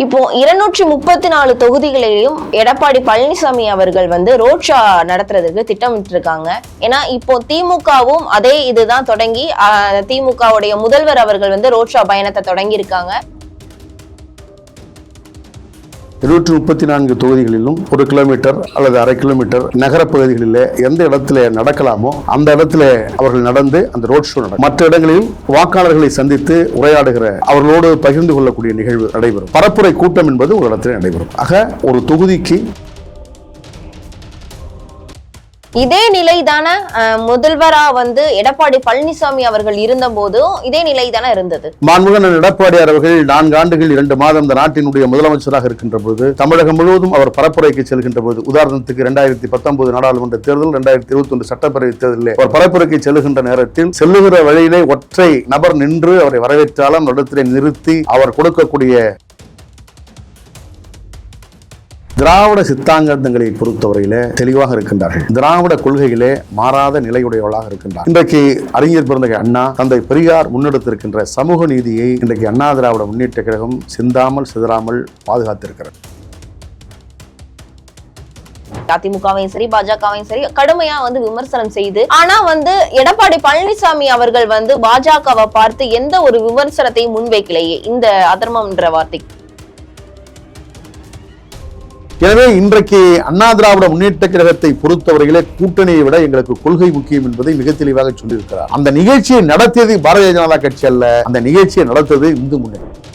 இப்போ இருநூற்றி முப்பத்தி நாலு தொகுதிகளையும் எடப்பாடி பழனிசாமி அவர்கள் வந்து ரோட் ஷோ நடத்துறதுக்கு திட்டமிட்டு இருக்காங்க ஏன்னா இப்போ திமுகவும் அதே இதுதான் தொடங்கி திமுகவுடைய முதல்வர் அவர்கள் வந்து ரோட் ஷோ பயணத்தை தொடங்கி இருக்காங்க இருநூற்றி முப்பத்தி நான்கு தொகுதிகளிலும் ஒரு கிலோமீட்டர் அல்லது அரை கிலோமீட்டர் நகர பகுதிகளில் எந்த இடத்துல நடக்கலாமோ அந்த இடத்துல அவர்கள் நடந்து அந்த ரோட் ஷோ நடக்கும். மற்ற இடங்களில் வாக்காளர்களை சந்தித்து உரையாடுகிற அவர்களோடு பகிர்ந்து கொள்ளக்கூடிய நிகழ்வு நடைபெறும். பரப்புரை கூட்டம் என்பது ஒரு இடத்துல நடைபெறும். ஆக ஒரு தொகுதிக்கு இதே நிலைதான முதல்வரா வந்து எடப்பாடி பழனிசாமி அவர்கள் இருந்த போதும் இதே நிலை தானே இருந்தது. மாண்புகன் எடப்பாடியார் அவர்கள் நான்கு ஆண்டுகள் இரண்டு மாதம் இந்த நாட்டினுடைய முதலமைச்சராக இருக்கின்ற போது தமிழகம் முழுவதும் அவர் பரப்புரைக்கு செல்கின்ற போது உதாரணத்துக்கு இரண்டாயிரத்தி பத்தொன்பது நாடாளுமன்ற தேர்தல் இரண்டாயிரத்தி இருபத்தி ஒன்று சட்டப்பேரவை தேர்தலில் அவர் பரப்புரைக்கு செல்லுகின்ற நேரத்தில் செல்லுகிற வழியிலே ஒற்றை நபர் நின்று அவரை வரவேற்றாலும் இடத்திலே நிறுத்தி அவர் கொடுக்கக்கூடிய திராவிட சித்தாந்தங்களை பொறுத்தவரையில தெளிவாக இருக்கின்றார்கள். திராவிட கொள்கையிலே மாறாத நிலையுடையவர்களாக இருக்கின்றார். இன்றைக்கு அறிஞர் பிறந்த அண்ணா தந்தை பெரியார் முன்னெடுத்திருக்கின்ற சமூக நீதியை இன்றைக்கு அண்ணா திராவிட முன்னேற்ற கழகம் சிந்தாமல் சிதறாமல் பாதுகாத்திருக்கிறது. அதிமுகவையும் சரி பாஜகவையும் சரி கடுமையா வந்து விமர்சனம் செய்து ஆனா வந்து எடப்பாடி பழனிசாமி அவர்கள் வந்து பாஜகவை பார்த்து எந்த ஒரு விமர்சனத்தையும் முன்வைக்கலையே. இந்த அதர்மம்ன்ற வார்த்தை. எனவே இன்றைக்கு அண்ணா திராவிட முன்னேற்ற கழகத்தை பொறுத்தவரையிலே கூட்டணியை விட எங்களுக்கு கொள்கை முக்கியம் என்பதை மிக தெளிவாக சொல்லியிருக்கிறார். அந்த நிகழ்ச்சியை நடத்தியது பாரதிய ஜனதா கட்சி அல்ல. அந்த நிகழ்ச்சியை நடத்தது இந்து முன்னேற்றம்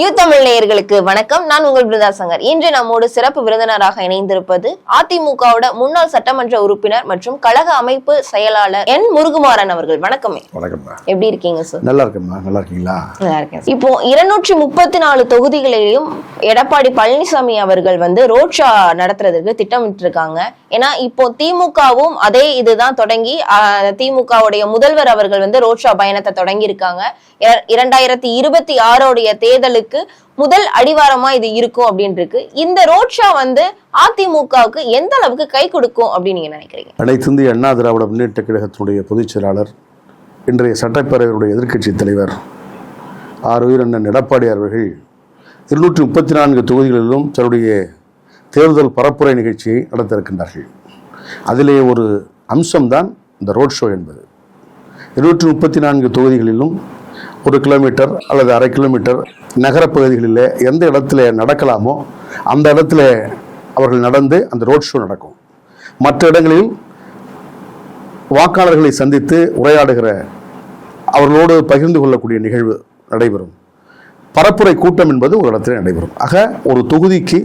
யூ தமிழ் நேயர்களுக்கு வணக்கம். நான் உங்கள் பிருந்தா சங்கர் இன்று நம்மோடு சிறப்பு விருந்தினராக இணைந்திருப்பது அதிமுகவோட முன்னாள் சட்டமன்ற உறுப்பினர் மற்றும் கழக அமைப்பு செயலாளர் என் முருகுமாறன் அவர்கள். வணக்கமே. வணக்கம்மா. எப்படி இருக்கீங்க சார் நல்லா இருக்கேம்மா நல்லா இருக்கீங்களா நல்லா இருக்கேன். இப்போ இருநூற்றி முப்பத்தி நாலு தொகுதிகளிலும் எடப்பாடி பழனிசாமி அவர்கள் வந்து ரோட் ஷோ நடத்துறதுக்கு திட்டமிட்டு இருக்காங்க ஏன்னா இப்போ திமுகவும் அதே இதுதான் தொடங்கி திமுகவுடைய முதல்வர் அவர்கள் வந்து ரோட் ஷோ பயணத்தை தொடங்கி இருக்காங்க இர- இரண்டாயிரத்தி இருபத்தி ஆறோடைய தேர்தலுக்கு முதல் அடிவாரமா இது இருக்கும் அப்படின்னு இருக்கு இந்த ரோட் ஷோ வந்து அதிமுகவுக்கு எந்த அளவுக்கு கை கொடுக்கும் அப்படின்னு நீங்க நினைக்கிறீங்க? அனைத்து இந்திய அண்ணா திராவிட முன்னேற்ற கழகத்தினுடைய பொதுச் செயலாளர் இன்றைய சட்டப்பேரவையுடைய எதிர்க்கட்சி தலைவர் ஆர் உயிரண்ணன் எடப்பாடி அவர்கள் இருநூற்றி முப்பத்தி நான்கு தொகுதிகளிலும் தன்னுடைய தேர்தல் பரப்புரை நிகழ்ச்சியை நடத்த இருக்கின்றார்கள் அதிலே ஒரு அம்சம்தான் இந்த ரோட் ஷோ என்பது. இருநூற்றி முப்பத்தி நான்கு தொகுதிகளிலும் ஒரு கிலோமீட்டர் அல்லது அரை கிலோமீட்டர் நகரப்பகுதிகளில் எந்த இடத்துல நடக்கலாமோ அந்த இடத்துல அவர்கள் நடந்து அந்த ரோட் ஷோ நடக்கும். மற்ற இடங்களில் வாக்காளர்களை சந்தித்து உரையாடுகிற அவர்களோடு பகிர்ந்து கொள்ளக்கூடிய நிகழ்வு நடைபெறும். பரப்புரை கூட்டம் என்பது ஒரு இடத்துல நடைபெறும். ஆக ஒரு தொகுதிக்கு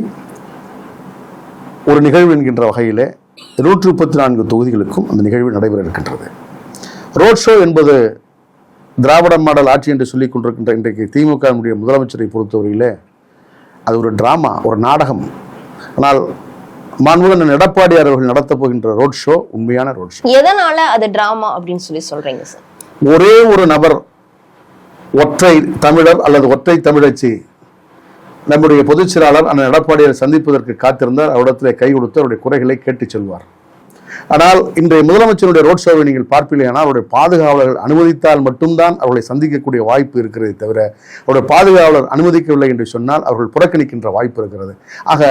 ஒரு நிகழ்வு என்கின்ற வகையில் நூற்றி முப்பத்தி நான்கு தொகுதிகளுக்கும் அந்த நிகழ்வு நடைபெற இருக்கின்றது. ரோட் ஷோ என்பது திராவிட மாடல் ஆட்சி என்று சொல்லிக் கொண்டிருக்கின்ற இன்றைக்கு திமுகவினுடைய முதலமைச்சரை பொறுத்தவரையிலே அது ஒரு டிராமா ஒரு நாடகம். ஆனால் மாண்புடன் எடப்பாடியார் அவர்கள் நடத்தப் போகின்ற ரோட் ஷோ உண்மையான ரோட் ஷோ எதனால அது டிராமா அப்படின்னு சொல்லி சொல்றீங்க சார் ஒரே ஒரு நபர் ஒற்றை தமிழர் அல்லது ஒற்றை தமிழச்சி நம்முடைய பொதுச் செயலாளர் அண்ணன் எடப்பாடியார் சந்திப்பதற்கு காத்திருந்தார். அவரிடத்திலே கை கொடுத்து அவருடைய குறைகளை கேட்டுச் செல்வார். ஆனால் இன்றைய முதலமைச்சருடைய ரோட் ஷோவை நீங்கள் பார்ப்பீர்களானால் அவருடைய பாதுகாவலர்கள் அனுமதித்தால் மட்டும்தான் அவர்களை சந்திக்கக்கூடிய வாய்ப்பு இருக்கிறதே தவிர அவருடைய பாதுகாவலர் அனுமதிக்கவில்லை என்று சொன்னால் அவர்கள் புறக்கணிக்கின்ற வாய்ப்பு இருக்கிறது. ஆக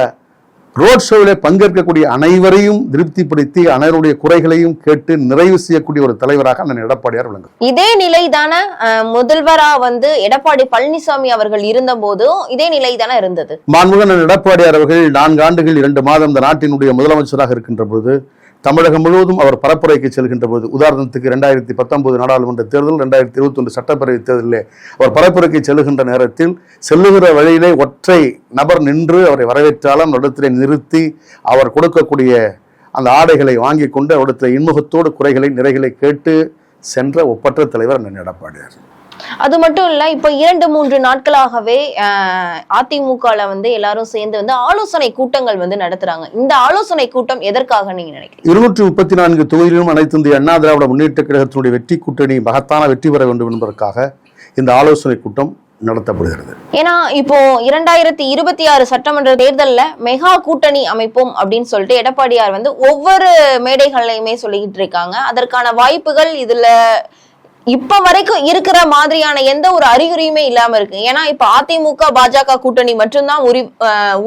ரோட் ஷோவிலே பங்கேற்கக்கூடிய அனைவரையும் திருப்திப்படுத்தி அனைவருடைய குறைகளையும் கேட்டு நிறைவு செய்யக்கூடிய ஒரு தலைவராக அண்ணன் எடப்பாடியார் விளங்கும் இதே நிலை தானே முதல்வரா வந்து எடப்பாடி பழனிசாமி அவர்கள் இருந்த போதும் இதே நிலை தானே இருந்தது மாண்புகன் எடப்பாடியார் அவர்கள் நான்கு ஆண்டுகள் இரண்டு மாதம் இந்த நாட்டினுடைய முதலமைச்சராக இருக்கின்ற போது தமிழகம் முழுவதும் அவர் பரப்புரைக்கு செல்கின்ற போது உதாரணத்துக்கு ரெண்டாயிரத்தி பத்தொன்பது நாடாளுமன்ற தேர்தல் ரெண்டாயிரத்தி இருபத்தொன்று சட்டப்பேரவை தேர்தலிலே அவர் பரப்புரைக்கு செல்லுகின்ற நேரத்தில் செல்லுகிற வழியிலே ஒற்றை நபர் நின்று அவரை வரவேற்றாலும் இடத்திலே நிறுத்தி அவர் கொடுக்கக்கூடிய அந்த ஆடைகளை வாங்கி கொண்டு அவரிடத்தில் இன்முகத்தோடு குறைகளை நிறைகளை கேட்டு சென்ற ஒப்பற்ற தலைவர் அண்ணன் எடப்பாடியார். அது மட்டும் இல்ல இப்ப இரண்டு மூன்று நாட்களாகவே அஹ், அதிமுகல வந்து எல்லாரும் சேர்ந்து வந்து ஆலோசனை கூட்டங்கள் வந்து நடத்துறாங்க. இந்த ஆலோசனை கூட்டம் எதற்காக நீங்க நினைக்கிறீங்க? இருநூற்றி முப்பத்தி நான்கு தொகுதியிலும் அனைத்து இந்திய அண்ணா திராவிட முன்னேற்ற கழகத்தினுடைய வெற்றி கூட்டணி மகத்தான வெற்றி பெற வேண்டும் என்பதற்காக இந்த ஆலோசனை கூட்டம் நடத்தப்படுகிறது. ஏன்னா இப்போ இரண்டாயிரத்தி இருபத்தி ஆறு சட்டமன்ற தேர்தல்ல மெகா கூட்டணி அமைப்போம் அப்படின்னு சொல்லிட்டு எடப்பாடியார் வந்து ஒவ்வொரு மேடைகள்லையுமே சொல்லிக்கிட்டு இருக்காங்க. அதற்கான வாய்ப்புகள் இதுல இப்ப வரைக்கும் இருக்கிற மாதிரியான எந்த ஒரு அறிகுறியுமே இல்லாம இருக்கு. ஏன்னா இப்ப அதிமுக பாஜக கூட்டணி மட்டும்தான் உரி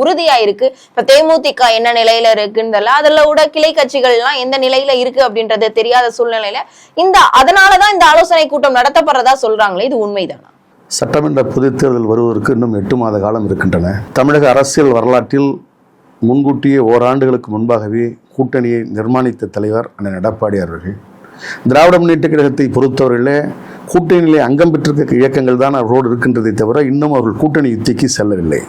உறுதியா இருக்கு. இப்ப தேமுதிக என்ன நிலையில இருக்குன்னு அதுல கூட கிளை கட்சிகள் எல்லாம் எந்த நிலையில இருக்கு அப்படின்றது தெரியாத சூழ்நிலையில இந்த அதனாலதான் இந்த ஆலோசனை கூட்டம் நடத்தப்படுறதா சொல்றாங்களே இது உண்மைதானா? சட்டமன்ற பொதுத்தேர்தல் வருவதற்கு இன்னும் எட்டு மாத காலம் இருக்கின்றன. தமிழக அரசியல் வரலாற்றில் முன்கூட்டியே ஓராண்டுகளுக்கு முன்பாகவே கூட்டணியை நிர்மாணித்த தலைவர் அண்ணன் எடப்பாடி அவர்கள். திராவிட முன்னேற்ற கழகத்தை பொறுத்தவரையிலே கூட்டணியிலே அங்கம் பெற்றிருக்க இயக்கங்கள் தான் அவரோடு இருக்கின்றதை தவிர இன்னும் அவர்கள் கூட்டணி யுத்திக்கு செல்லவில்லை.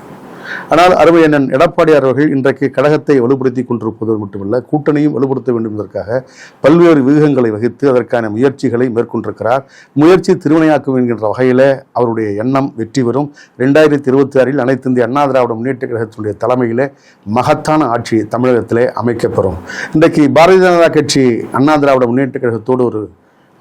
ஆனால் அருமை அண்ணன் எடப்பாடியார் அவர்கள் இன்றைக்கு கழகத்தை வலுப்படுத்தி கொண்டிருப்பது மட்டுமல்ல கூட்டணியும் வலுப்படுத்த வேண்டும் என்பதற்காக பல்வேறு வியூகங்களை வகித்து அதற்கான முயற்சிகளை மேற்கொண்டிருக்கிறார். முயற்சி திருவினையாக்கும் என்கின்ற வகையில் அவருடைய எண்ணம் வெற்றி பெறும். ரெண்டாயிரத்தி இருபத்தி ஆறில் அனைத்து இந்திய அண்ணா திராவிட முன்னேற்ற கழகத்தினுடைய தலைமையிலே மகத்தான ஆட்சி தமிழகத்திலே அமைக்கப்பெறும். இன்றைக்கு பாரதிய ஜனதா கட்சி அண்ணா திராவிட முன்னேற்ற கழகத்தோடு ஒரு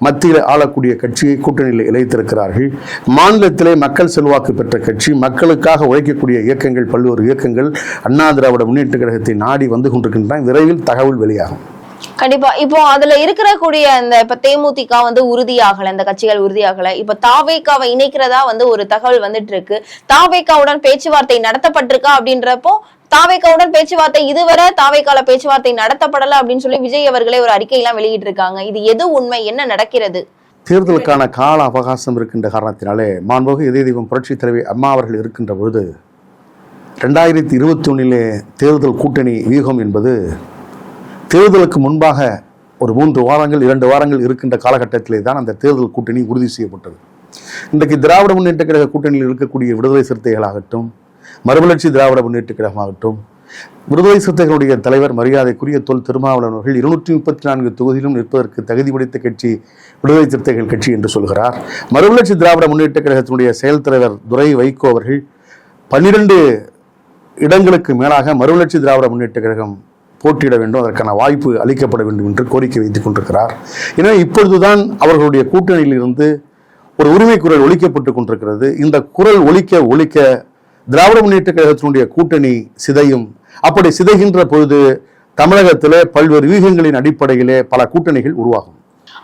மத்தியில் ஆளக்கூடிய கட்சியை கூட்டணியில் இணைத்திருக்கிறார்கள். மாநிலத்திலே மக்கள் செல்வாக்கு பெற்ற கட்சி மக்களுக்காக உழைக்கக்கூடிய இயக்கங்கள் பல்வேறு இயக்கங்கள் அண்ணா திராவிட முன்னேற்ற கழகத்தை நாடி வந்து கொண்டிருக்கின்றன. விரைவில் தகவல் வெளியாகும். கண்டிப்பா. இப்போ அதுல இருக்கிற கூடிய இப்ப தேமுதிக வந்து உறுதியாகல இந்த கட்சிகள் உறுதியாகல. இப்ப தாவேக்காவை இணைக்கிறதா வந்து ஒரு தகவல் வந்துட்டு இருக்கு. தாவேக்காவுடன் பேச்சுவார்த்தை நடத்தப்பட்டிருக்கா அப்படின்றப்போ தாவேக்காவுடன் பேச்சுவார்த்தை இதுவரை தாவேக்கால பேச்சுவார்த்தை நடத்தப்படல அப்படின்னு சொல்லி விஜய் அவர்களே ஒரு அறிக்கையெல்லாம் வெளியிட்டு இருக்காங்க இது எது உண்மை? என்ன நடக்கிறது? தேர்தலுக்கான கால அவகாசம் இருக்கின்ற காரணத்தினாலே மாண்புமிகு இதய தெய்வம் புரட்சித் தலைவி அம்மா அவர்கள் இருக்கின்ற பொழுது ரெண்டாயிரத்தி இருபத்தி ஒன்றிலே தேர்தல் கூட்டணி வியூகம் என்பது தேர்தலுக்கு முன்பாக ஒரு மூன்று வாரங்கள் இரண்டு வாரங்கள் இருக்கின்ற காலகட்டத்திலே தான் அந்த தேர்தல் கூட்டணி உறுதி செய்யப்பட்டது. இன்றைக்கு திராவிட முன்னேற்ற கழக கூட்டணியில் இருக்கக்கூடிய விடுதலை சிறுத்தைகளாகட்டும் மறுமலர்ச்சி திராவிட முன்னேற்ற கழகமாகட்டும் விடுதலை சிறுத்தைகளுடைய தலைவர் மரியாதைக்குரிய தொல் திருமாவளவன் அவர்கள் இருநூற்றி முப்பத்தி நான்கு தொகுதியிலும் நிற்பதற்கு தகுதி படைத்த கட்சி விடுதலை சிறுத்தைகள் கட்சி என்று சொல்கிறார். மறுமலர்ச்சி திராவிட முன்னேற்ற கழகத்தினுடைய செயல் தலைவர் துரை வைகோ அவர்கள் பன்னிரண்டு இடங்களுக்கு மேலாக மறுமலர்ச்சி திராவிட முன்னேற்ற கழகம் போட்டியிட வேண்டும் அதற்கான வாய்ப்பு அளிக்கப்பட வேண்டும் என்று கோரிக்கை வைத்துக் கொண்டிருக்கிறார். எனவே இப்பொழுதுதான் அவர்களுடைய கூட்டணியில் இருந்து ஒரு உரிமை குரல் ஒழிக்கப்பட்டு கொண்டிருக்கிறது. இந்த குரல் ஒழிக்க ஒழிக்க திராவிட முன்னேற்ற கழகத்தினுடைய கூட்டணி சிதையும். அப்படி சிதைகின்ற பொழுது தமிழகத்திலே பல்வேறு வியூகங்களின் அடிப்படையிலே பல கூட்டணிகள் உருவாகும்.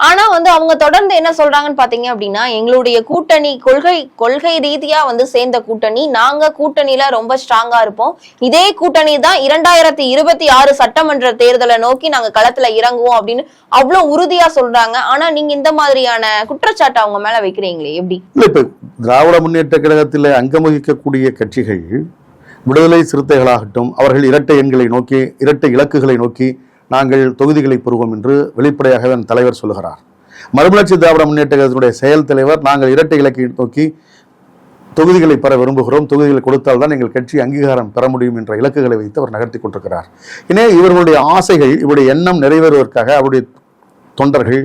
ஆனா வந்து அவங்க தொடர்ந்து என்ன சொல்றாங்கன்னு பாத்தீங்க அப்படின்னா எங்களுடைய கூட்டணி கொள்கை கொள்கை ரீதியா வந்து சேர்ந்த கூட்டணி நாங்க கூட்டணியில ரொம்ப ஸ்ட்ராங்கா இருப்போம். இதே கூட்டணி தான் இரண்டாயிரத்தி இருபத்தி ஆறு சட்டமன்ற தேர்தலை நோக்கி நாங்க களத்துல இறங்குவோம் அப்படின்னு அவ்வளவு உறுதியா சொல்றாங்க. ஆனா நீங்க இந்த மாதிரியான குற்றச்சாட்டு அவங்க மேல வைக்கிறீங்களே எப்படி? திராவிட முன்னேற்ற கழகத்தில் அங்கம் வகிக்கக்கூடிய கட்சிகள் விடுதலை சிறுத்தைகளாகட்டும் அவர்கள் இரட்டை எண்களை நோக்கி இரட்டை இலக்குகளை நோக்கி நாங்கள் தொகுதிகளை பெறுவோம் என்று வெளிப்படையாகவே அந்த தலைவர் சொல்லுகிறார். மறுமலர்ச்சி திராவிட முன்னேற்ற கழகத்தினுடைய செயல் தலைவர் நாங்கள் இரட்டை இலக்கை நோக்கி தொகுதிகளை பெற விரும்புகிறோம். தொகுதிகளை கொடுத்தால் தான் எங்கள் கட்சி அங்கீகாரம் பெற முடியும் என்ற இலக்குகளை வைத்து அவர் நகர்த்தி கொண்டிருக்கிறார். இனே இவர்களுடைய ஆசைகள் இவருடைய எண்ணம் நிறைவேறுவதற்காக அவருடைய தொண்டர்கள்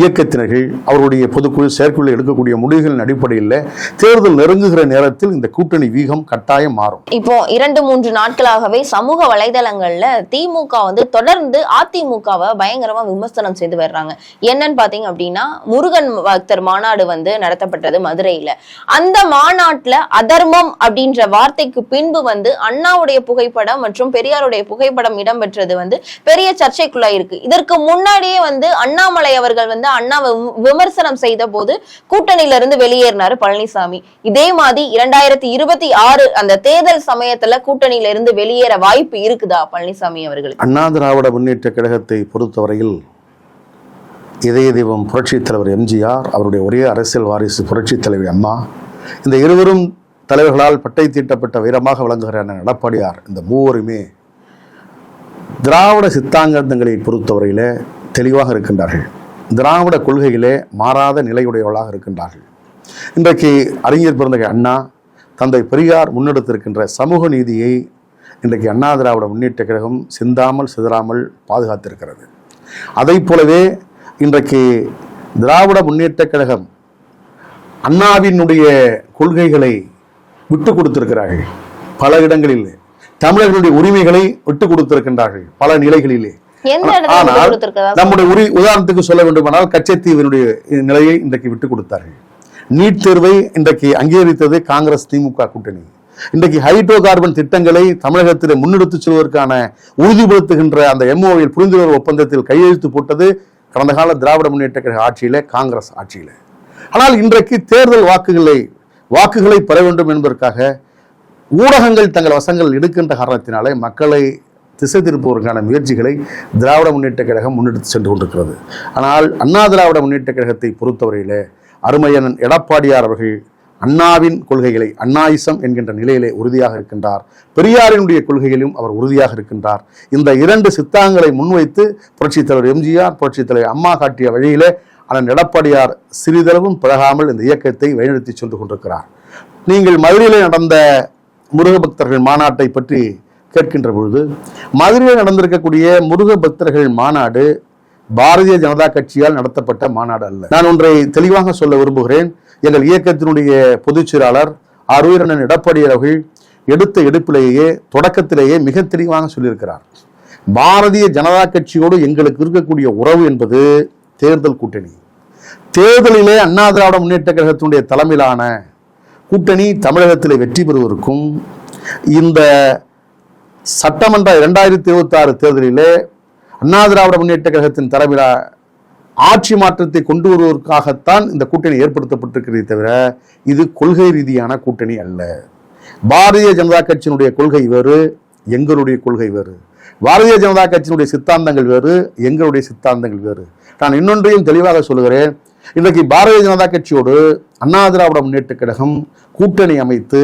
இயக்கத்தினர்கள் அவருடைய பொதுக்குழு செயற்குழு எடுக்கக்கூடிய முடிவுகளின் அடிப்படையில் தேர்தல் நெருங்குகிற நேரத்தில் இந்த கூட்டணி வீகம் கட்டாயம் மாறும். இப்போ இரண்டு மூன்று நாட்களாகவே சமூக வலைதளங்கள்ல திமுக வந்து தொடர்ந்து அதிமுகவை பயங்கரமா விமர்சனம் செய்து வர்றாங்க. என்னன்னு பாத்தீங்க அப்படின்னா முருகன் பக்தர் மாநாடு வந்து நடத்தப்பட்டது மதுரையில. அந்த மாநாட்டுல அதர்மம் அப்படின்ற வார்த்தைக்கு பின்பு வந்து அண்ணாவுடைய புகைப்படம் மற்றும் பெரியாருடைய புகைப்படம் இடம்பெற்றது வந்து பெரிய சர்ச்சைக்குள்ளாயிருக்கு. இதற்கு முன்னாடியே வந்து அண்ணாமலை அவர்கள் வந்து அண்ணாவை விமர்சனம் செய்த போது கூட்டணியில இருந்து வெளியேறினாரு பழனிசாமி. இதே மாதிரி இரண்டாயிரத்தி இருபத்தி ஆறு அந்த தேர்தல் சமயத்துல கூட்டணியில இருந்து வெளியேற வாய்ப்பு இருக்குதா பழனிசாமி அவர்களுக்கு? அண்ணா திராவிட முன்னேற்ற கழகத்தை பொறுத்தவரையில் இதய தெய்வம் புரட்சித் தலைவர் எம்ஜிஆர் அவருடைய ஒரே அரசியல் வாரிசு புரட்சித் தலைவி அம்மா இந்த இருவரும் தலைவர்களால் பட்டை தீட்டப்பட்ட வீரமாக விளங்குகிற எடப்பாடியார் இந்த மூவருமே திராவிட சித்தாந்தங்களை பொறுத்தவரையில தெளிவாக இருக்கின்றார்கள். திராவிட கொள்கையிலே மாறாத நிலையுடையவர்களாக இருக்கின்றார்கள். இன்றைக்கு அறிஞர் பிறந்தகை அண்ணா தந்தை பெரியார் முன்னெடுத்திருக்கின்ற சமூக நீதியை இன்றைக்கு அண்ணா திராவிட முன்னேற்ற கழகம் சிந்தாமல் சிதறாமல் பாதுகாத்திருக்கிறது. அதைப் போலவே இன்றைக்கு திராவிட முன்னேற்ற கழகம் அண்ணாவினுடைய கொள்கைகளை விட்டு கொடுத்திருக்கிறார்கள். பல இடங்களில் தமிழர்களுடைய உரிமைகளை விட்டு கொடுத்திருக்கின்றார்கள். பல நிலைகளிலே. ஆனால் நம்முடைய உரி உதாரணத்துக்கு சொல்ல வேண்டுமானால் கச்சத்தீவினுடைய நிலையை இன்றைக்கு விட்டு கொடுத்தார்கள். நீட் தேர்வை இன்றைக்கு அங்கீகரித்தது காங்கிரஸ் திமுக கூட்டணி. இன்றைக்கு ஹைட்ரோ கார்பன் திட்டங்களை தமிழகத்தில் முன்னெடுத்துச் செல்வதற்கான உறுதிப்படுத்துகின்ற அந்த எம்ஓவில் புரிந்துணர்வு ஒப்பந்தத்தில் கையெழுத்து போட்டது கடந்த கால திராவிட முன்னேற்ற கழக ஆட்சியிலே காங்கிரஸ் ஆட்சியிலே. ஆனால் இன்றைக்கு தேர்தல் வாக்குகளை வாக்குகளை பெற வேண்டும் என்பதற்காக ஊடகங்கள் தங்கள் வசங்கள் எடுக்கின்ற காரணத்தினாலே மக்களை திசை திருப்புவதற்கான முயற்சிகளை திராவிட முன்னேற்ற கழகம் முன்னெடுத்து சென்று கொண்டிருக்கிறது. ஆனால் அண்ணா திராவிட முன்னேற்ற கழகத்தை பொறுத்தவரையிலே அருமையனன் எடப்பாடியார் அவர்கள் அண்ணாவின் கொள்கைகளை அண்ணாயிசம் என்கின்ற நிலையிலே உறுதியாக இருக்கின்றார். பெரியாரினுடைய கொள்கையிலும் அவர் உறுதியாக இருக்கின்றார். இந்த இரண்டு சித்தாங்களை முன்வைத்து புரட்சித் தலைவர் எம்ஜிஆர் புரட்சித் தலைவர் அம்மா காட்டிய வழியிலே அண்ணன் எடப்பாடியார் சிறிதளவும் பழகாமல் இந்த இயக்கத்தை வழிநடத்தி சென்று கொண்டிருக்கிறார். நீங்கள் மதுரையிலே நடந்த முருகபக்தர்கள் மாநாட்டை பற்றி கேட்கின்ற பொழுது மதுரையில் நடந்திருக்கக்கூடிய முருக பக்தர்கள் மாநாடு பாரதிய ஜனதா கட்சியால் நடத்தப்பட்ட மாநாடு அல்ல. நான் ஒன்றை தெளிவாக சொல்ல விரும்புகிறேன். எங்கள் இயக்கத்தினுடைய பொதுச் செயலாளர் அருயிரண்ணன் எடப்பாடி அவர்கள் எடுத்த எடுப்பிலேயே தொடக்கத்திலேயே மிக தெளிவாக சொல்லியிருக்கிறார். பாரதிய ஜனதா கட்சியோடு எங்களுக்கு இருக்கக்கூடிய உறவு என்பது தேர்தல் கூட்டணி. தேர்தலிலே அண்ணா திராவிட முன்னேற்ற கழகத்தினுடைய தலைமையிலான கூட்டணி தமிழகத்தில் வெற்றி பெறுவதற்கும் இந்த சட்டமன்ற இரண்டாயிரத்தி இருபத்தி ஆறு தேர்தலிலே அண்ணா திராவிட முன்னேற்ற கழகத்தின் தலைமையில ஆட்சி மாற்றத்தை கொண்டு வருவதற்காகத்தான் இந்த கூட்டணி ஏற்படுத்தப்பட்டிருக்கிறதே தவிர இது கொள்கை ரீதியான கூட்டணி அல்ல. பாரதிய ஜனதா கட்சியினுடைய கொள்கை வேறு எங்களுடைய கொள்கை வேறு. பாரதிய ஜனதா கட்சியினுடைய சித்தாந்தங்கள் வேறு எங்களுடைய சித்தாந்தங்கள் வேறு. நான் இன்னொன்றையும் தெளிவாக சொல்கிறேன் இன்றைக்கு பாரதிய ஜனதா கட்சியோடு அண்ணா திராவிட முன்னேற்ற கழகம் கூட்டணி அமைத்து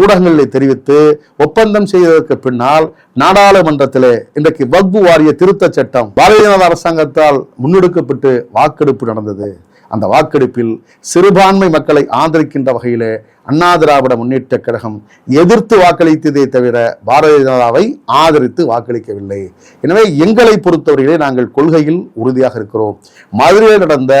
ஊடகங்களில் தெரிவித்து ஒப்பந்தம் செய்ததற்கு பின்னால் நாடாளுமன்றத்திலே இன்றைக்கு வக்பு வாரிய திருத்தச் சட்டம் பாரதிய ஜனதா அரசாங்கத்தால் முன்னெடுக்கப்பட்டு வாக்கெடுப்பு நடந்தது. அந்த வாக்கெடுப்பில் சிறுபான்மை மக்களை ஆதரிக்கின்ற வகையிலே அண்ணா திராவிட முன்னேற்ற கழகம் எதிர்த்து வாக்களித்ததே தவிர பாரதிய ஜனதாவை ஆதரித்து வாக்களிக்கவில்லை. எனவே எங்களை பொறுத்தவரையிலே நாங்கள் கொள்கையில் உறுதியாக இருக்கிறோம். மதுரையில் நடந்த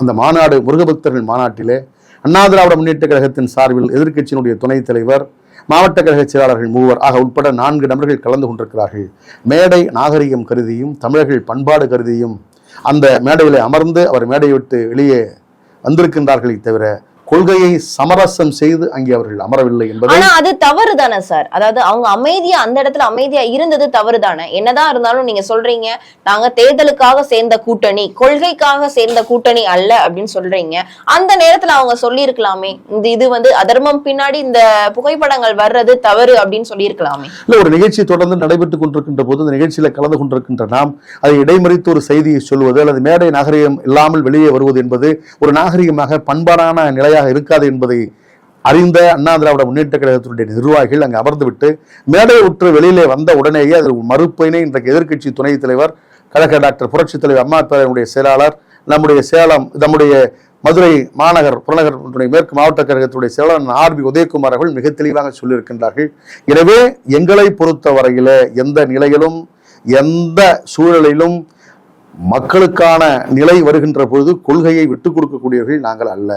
அந்த மாநாடு முருகபக்தர்கள் மாநாட்டிலே அண்ணா திராவிட முன்னேற்ற கழகத்தின் சார்பில் எதிர்க்கட்சியினுடைய துணைத் தலைவர் மாவட்ட கழக செயலாளர்கள் மூவர் ஆக உட்பட நான்கு நபர்கள் கலந்து கொண்டிருக்கிறார்கள். மேடை நாகரிகம் கருதியும் தமிழர்கள் பண்பாடு கருதியும் அந்த மேடையில் அமர்ந்து அவர் மேடையை விட்டு வெளியே வந்திருக்கின்றார்களே தவிர கொள்கையை சமரசம் செய்து அங்கே அவர்கள் அமரவில்லை என்பதை ஆனா அது தவறு தானே சார்? அதாவது அவங்க அமைதியா அந்த இடத்துல அமைதியா இருந்தது தவறு தானே என்னதான் இருந்தாலும் நீங்க சொல்றீங்க நாங்க தேர்தலுக்காக சேர்ந்த கூட்டணி கொள்கைக்காக சேர்ந்த கூட்டணி அல்ல அப்படின்னு சொல்றீங்க. அந்த நேரத்துல அவங்க சொல்லியிருக்கலாமே. இந்த இது வந்து அதர்மம் பின்னாடி இந்த புகைப்படங்கள் வர்றது தவறு அப்படின்னு சொல்லியிருக்கலாமே. இல்ல ஒரு நிகழ்ச்சி தொடர்ந்து நடைபெற்றுக் கொண்டிருக்கின்ற போது அந்த நிகழ்ச்சியில கலந்து கொண்டிருக்கின்ற நாம் அதை இடைமறித்து ஒரு செய்தியை சொல்வது அல்லது மேடை நாகரிகம் இல்லாமல் வெளியே வருவது என்பது ஒரு நாகரிகமாக பண்பாடான நிலையாக இருக்காது என்பதை அறிந்த அண்ணா திராவிட முன்னேற்ற கழகத்தினுடைய நிர்வாகிகள் அங்கு அமர்ந்துவிட்டு மேடையை உற்று வெளியிலே வந்த உடனேயே அதில் மறுப்பினை இன்றைக்கு எதிர்க்கட்சி துணைத் தலைவர் கழக டாக்டர் புரட்சித் தலைவர் அம்மா பேரனுடைய செயலாளர் நம்முடைய சேலம் நம்முடைய மதுரை மாநகர் புறநகர் மேற்கு மாவட்ட கழகத்துடைய செயலாளர் ஆர் பி உதயகுமார் அவர்கள் மிக தெளிவாக சொல்லியிருக்கின்றார்கள். எனவே எங்களை பொறுத்த வரையில எந்த நிலையிலும் எந்த சூழலிலும் மக்களுக்கான நிலை வருகின்ற பொழுது கொள்கையை விட்டுக் கொடுக்கக்கூடியவர்கள் நாங்கள் அல்ல.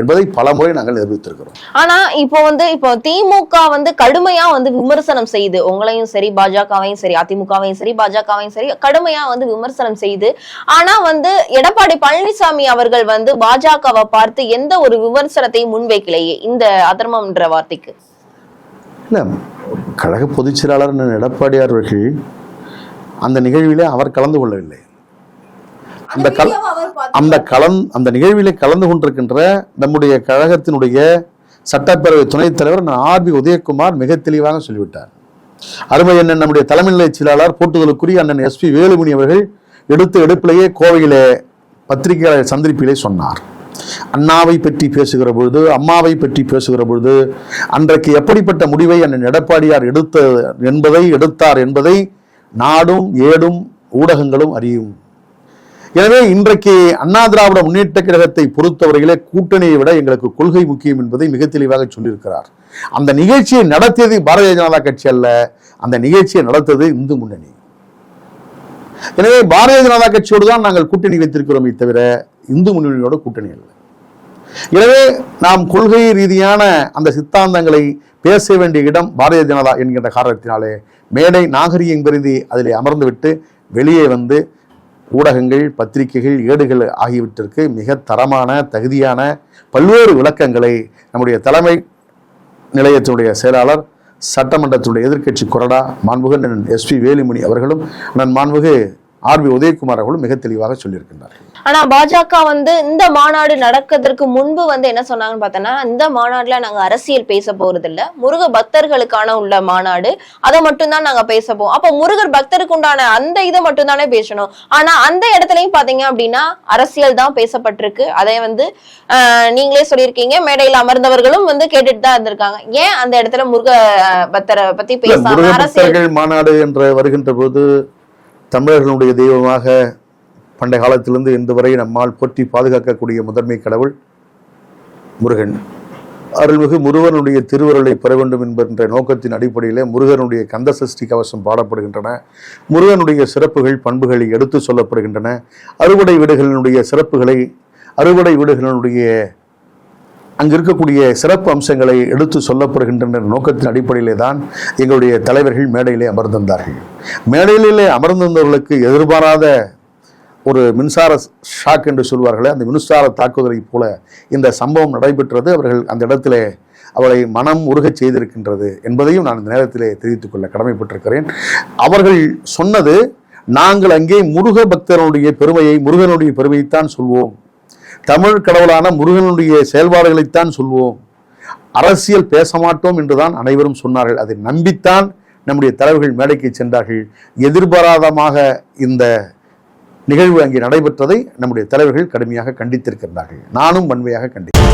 என்பதை பலமுறை நாங்கள் நிரூபித்திருக்கிறோம். ஆனா இப்போ வந்து இப்போ திமுக வந்து கடுமையா வந்து விமர்சனம் செய்து உங்களையும் சரி பாஜகவையும் சரி அதிமுகவையும் சரி பாஜகவையும் சரி கடுமையா வந்து விமர்சனம் செய்து ஆனா வந்து எடப்பாடி பழனிசாமி அவர்கள் வந்து பாஜகவை பார்த்து எந்த ஒரு விமர்சனத்தையும் முன்வைக்கலையே இந்த அதர்மம்ன்ற வார்த்தைக்கு. இல்ல கழக பொதுச் செயலாளர் எடப்பாடியார் அவர்கள் அந்த நிகழ்விலே அவர் கலந்து கொள்ளவில்லை. அந்த கல அந்த கலந் அந்த நிகழ்விலே கலந்து கொண்டிருக்கின்ற நம்முடைய கழகத்தினுடைய சட்டப்பேரவை துணைத் தலைவர் ஆர். பி. உதயகுமார் மிக தெளிவாக சொல்லிவிட்டார். அருமை அண்ணன் நம்முடைய தலைமை நிலையச் செயலாளர் போட்டுதலுக்குரிய அண்ணன் எஸ். பி. வேலுமணி அவர்கள் எடுத்த எடுப்பிலேயே கோவையிலே பத்திரிகையாளர் சந்திப்பிலே சொன்னார். அண்ணாவை பற்றி பேசுகிற பொழுது அம்மாவை பற்றி பேசுகிற பொழுது அன்றைக்கு எப்படிப்பட்ட முடிவை அண்ணன் எடப்பாடியார் எடுத்த என்பதை எடுத்தார் என்பதை நாடும் ஏடும் ஊடகங்களும் அறியும். எனவே இன்றைக்கு அண்ணா திராவிட முன்னேற்ற கழகத்தை பொறுத்தவரையிலே கூட்டணியை விட எங்களுக்கு கொள்கை முக்கியம் என்பதை மிக தெளிவாக சொல்லியிருக்கிறார். அந்த நிகழ்ச்சியை நடத்தியது பாரதிய ஜனதா கட்சி அல்ல அந்த நிகழ்ச்சியை நடத்தது இந்து முன்னணி. எனவே பாரதிய ஜனதா கட்சியோடு தான் நாங்கள் கூட்டணி வைத்திருக்கிறோமே தவிர இந்து முன்னணியோட கூட்டணி அல்ல. எனவே நாம் கொள்கை ரீதியான அந்த சித்தாந்தங்களை பேச வேண்டிய இடம் பாரதிய ஜனதா என்கின்ற காரணத்தினாலே மேடை நாகரிகம் கருதி அதில் அமர்ந்துவிட்டு வெளியே வந்து ஊடகங்கள் பத்திரிகைகள் ஏடுகள் ஆகியவற்றிற்கு மிக தரமான தகுதியான பல்வேறு விளக்கங்களை நம்முடைய தலைமை நிலையத்தினுடைய செயலாளர் சட்டமன்றத்துடைய எதிர்க்கட்சி கொறடா மாண்புகு எஸ் பி வேலுமணி அவர்களும் நான் மாண்புகு ஆர் பி உதயகுமார் அவர்களும் மிக தெளிவாக சொல்லியிருக்கின்றார்கள். ஆனா பாஜக வந்து இந்த மாநாடு நடக்கிறதுக்கு முன்பு வந்து என்ன சொன்னாங்கன்னு பார்த்தோன்னா இந்த மாநாடுல நாங்க அரசியல் பேச போறது இல்ல முருக பக்தர்களுக்கான உள்ள மாநாடு. அதை மட்டும் தான் நாங்க பேச போவோம் அப்ப முருகர் பக்தருக்கு உண்டான அந்த இதை மட்டும் தானே பேசணும். ஆனா அந்த இடத்துலயும் பாத்தீங்க அப்படின்னா அரசியல் தான் பேசப்பட்டிருக்கு. அதை வந்து நீங்களே சொல்லியிருக்கீங்க. மேடையில் அமர்ந்தவர்களும் வந்து கேட்டுட்டு தான் இருந்திருக்காங்க. ஏன் அந்த இடத்துல முருக பக்தரை பத்தி பக்தர்கள் மாநாடு என்ற வருகின்ற போது தமிழர்களுடைய தெய்வமாக பண்டைய காலத்திலிருந்து இன்று வரை நம்மால் போற்றி பாதுகாக்கக்கூடிய முதன்மை கடவுள் முருகன். அருள்மிகு முருகனுடைய திருவருளை பெற வேண்டும் என்கின்ற நோக்கத்தின் அடிப்படையில் முருகனுடைய கந்த சஷ்டி கவசம் பாடப்படுகின்றன. முருகனுடைய சிறப்புகள் பண்புகளை எடுத்து சொல்லப்படுகின்றன. அறுவடை வீடுகளினுடைய சிறப்புகளை அறுவடை வீடுகளினுடைய அங்கு இருக்கக்கூடிய சிறப்பு அம்சங்களை எடுத்து சொல்லப்படுகின்றன நோக்கத்தின் அடிப்படையிலே தான் எங்களுடைய தலைவர்கள் மேடையிலே அமர்ந்திருந்தார்கள். மேடையிலே அமர்ந்திருந்தவர்களுக்கு எதிர்பாராத ஒரு மின்சார ஷாக் என்று சொல்வார்களே அந்த மின்சார தாக்குதலைப் போல இந்த சம்பவம் நடைபெற்றது. அவர்கள் அந்த இடத்திலே அவளை மனம் உருகச் செய்திருக்கின்றது என்பதையும் நான் இந்த நேரத்திலே தெரிவித்துக் கொள்ள கடமைப்பட்டிருக்கிறேன். அவர்கள் சொன்னது நாங்கள் அங்கே முருக பக்தருடைய பெருமையை முருகனுடைய பெருமையைத்தான் சொல்வோம். தமிழ் கடவுளான முருகனுடைய செயல்பாடுகளைத்தான் சொல்வோம். அரசியல் பேச மாட்டோம் என்றுதான் அனைவரும் சொன்னார்கள். அதை நம்பித்தான் நம்முடைய தலைவர்கள் மேடைக்கு சென்றார்கள். எதிர்பாராதமாக இந்த நிகழ்வு அங்கே நடைபெற்றதை நம்முடைய தலைவர்கள் கடுமையாக கண்டித்திருக்கின்றார்கள். நானும் வன்மையாக கண்டித்தேன்